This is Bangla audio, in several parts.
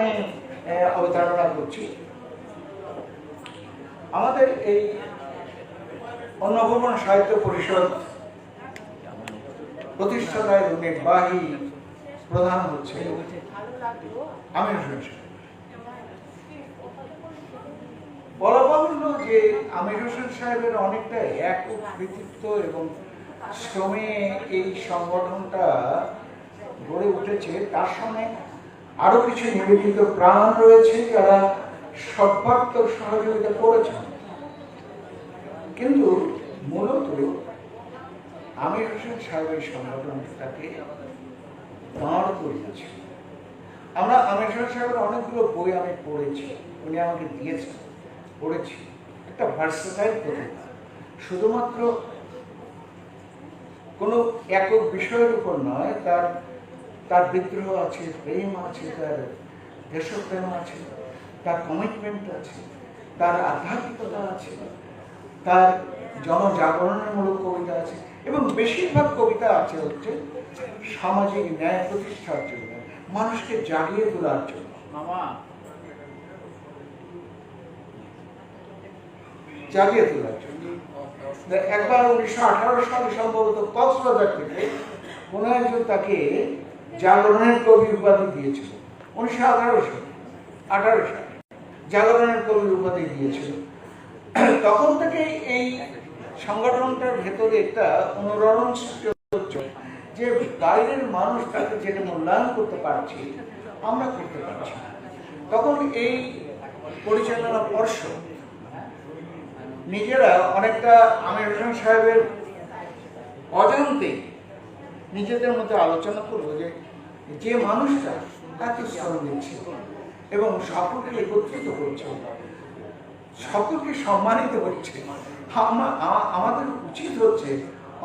আমি অবতারণা করছি আমাদের এই অন্নভবন সাহিত্য পরিষদ প্রতিষ্ঠাতায় নির্বাহী প্রধান হচ্ছে। বলা বাহুল্য যে আমির হোসেন সাহেবের অনেকটা একক কৃতিত্ব এবং শ্রমে এই সংগঠনটা গড়ে উঠেছে, তার সঙ্গে আরও কিছু নিবেদিত প্রাণ রয়েছে যারা সর্বাত্মক সহযোগিতা করেছেন। কিন্তু মূলত আমির হোসেন সাহেব এই সংগঠনটাকে দাঁড় করিয়েছে। আমরা আমির হোসেন সাহেবের অনেকগুলো বই আমি পড়েছি, উনি আমাকে দিয়েছেন, পড়েছি। একটা ভার্সেটাইল প্রতিভা। শুধুমাত্র কোনো একক বিষয়ের উপর নয়, তার তার বিদ্রোহ আছে প্রেম আছে তার দেশপ্রেম আছে তার কমিটমেন্ট আছে তার আধ্যাত্মিকতা আছে তার জনজাগরণমূলক কবিতা আছে এবং বেশিরভাগ কবিতা আছে হচ্ছে সামাজিক ন্যায় প্রতিষ্ঠার জন্য মানুষকে জাগিয়ে তোলার জন্য। জাগিয়ে তোলার জন্য। একবার উনিশশো আঠারো সালে সম্ভবত কক্সবাজার থেকে কোনো একজন তাকে জাগরণের কবি উপাধি দিয়েছিল উনিশশো আঠারো সালে আঠারো সালে জাগরণের কবি উপাধি দিয়েছিল তখন থেকে এই সংগঠনটার ভেতরে একটা অনুরণন যে বাইরের মানুষ তাকে যেটা মূল্যায়ন করতে পারছি, আমরা করতে পারছি। তখন এই পরিচালনা পর্ষদ নিজেরা অনেকটা আমির হোসেন সাহেবের অজান্তে নিজেদের মধ্যে আলোচনা করব যে যে মানুষটা তাকে শ্রম দিচ্ছে এবং সকলকে একত্রিত করছে। সকলকে সম্মানিত করছে। আমাদের উচিত হচ্ছে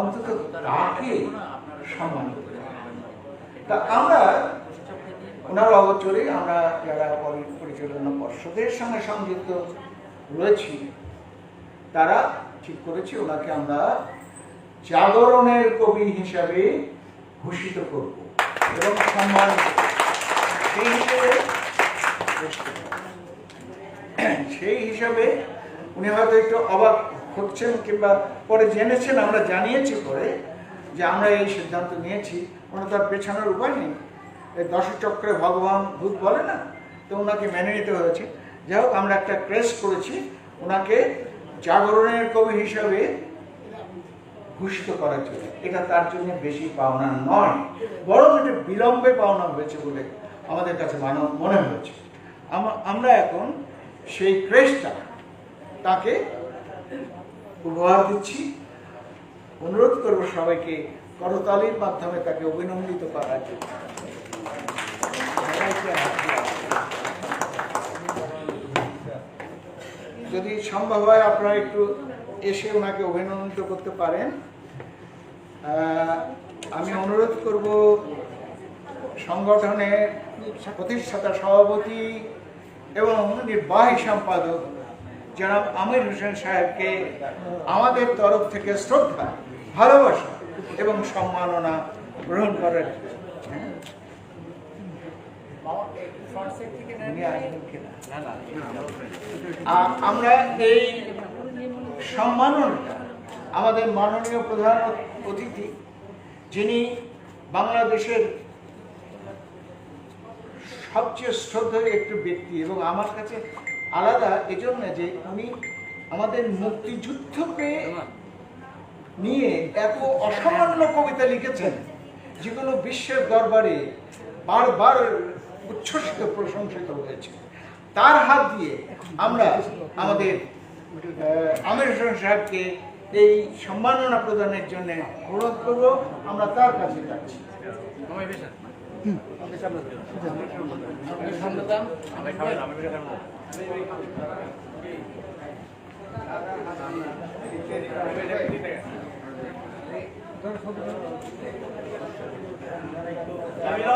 অন্তত তাকে সম্মানিত। তা আমরা ওনার অবচরে আমরা যারা পরিচালনা পর্ষদের সঙ্গে সংযুক্ত রয়েছি, তারা ঠিক করেছে, ওনাকে আমরা জাগরণের কবি হিসাবে ঘোষিত করব। সেই হিসেবে উনি হয়তো একটু অবাক হচ্ছেন কিংবা পরে জেনেছেন, আমরা জানিয়েছি পরে যে আমরা এই সিদ্ধান্ত নিয়েছি। ওনার তার পেছানোর উপায় নেই। এই দশচক্রে ভগবান ভূত বলে না, তো ওনাকে মেনে নিতে হয়েছে। যাই হোক, আমরা একটা ক্রেস করেছি। ওনাকে জাগরণের কবি হিসাবে ঘোষিত করার জন্য। এটা তার জন্য বেশি পাওনা নয়, বরং এটা বিলম্বে পাওনা হয়েছে বলে আমাদের কাছে মানব মনে হয়েছে। আমরা এখন সেই ক্রেসটা তাকে উপহার দিচ্ছি। অনুরোধ করব সবাইকে করতালির মাধ্যমে তাকে অভিনন্দিত করার জন্য সবাইকে হাত দেওয়া। যদি সম্ভব হয় আপনারা একটু এসে ওনাকে অভিনন্দিত করতে পারেন। আমি অনুরোধ করব সংগঠনের প্রতিষ্ঠাতা, সভাপতি এবং নির্বাহী সম্পাদক জনাব আমির হোসেন সাহেবকে আমাদের তরফ থেকে শ্রদ্ধা, ভালোবাসা এবং সম্মাননা গ্রহণ করার। আমরা এই সম্মাননাটা আমাদের মাননীয় প্রধান অতিথি যিনি বাংলাদেশের সবচেয়ে শ্রদ্ধেয় একটি ব্যক্তি এবং আমার কাছে আলাদা এজন্য যে উনি আমাদের মুক্তিযুদ্ধকে নিয়ে এত অসামান্য কবিতা লিখেছেন যেগুলো বিশ্বের দরবারে বারবার উচ্ছ্বসিত প্রশংসিত হয়েছে। তার হাত দিয়ে আমরা আমাদের আমির হোসেন সাহেবকে এই সম্মাননা প্রদানের জন্য অনুরোধ করব। আমরা তার কাছে যাচ্ছি। আমরা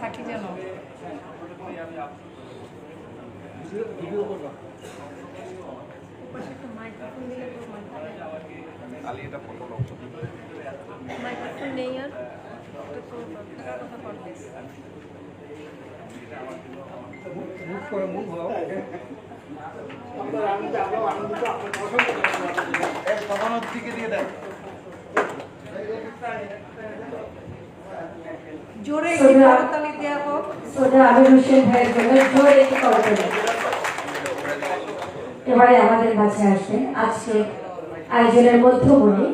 থাকি যেন মাইক্রোফোন নেই আর কথা অসংখ্য ধন্যবাদ তখনও দিকে দিয়ে দেয় জোরে একটি করতালি দেওয়া হোক। সোজা আবির হোসেন ভাইয়ের জন্য জোরে একটি করতালি এবারে আমাদের কাছে আসবেন আজকে আয়োজনের মধ্যমণি।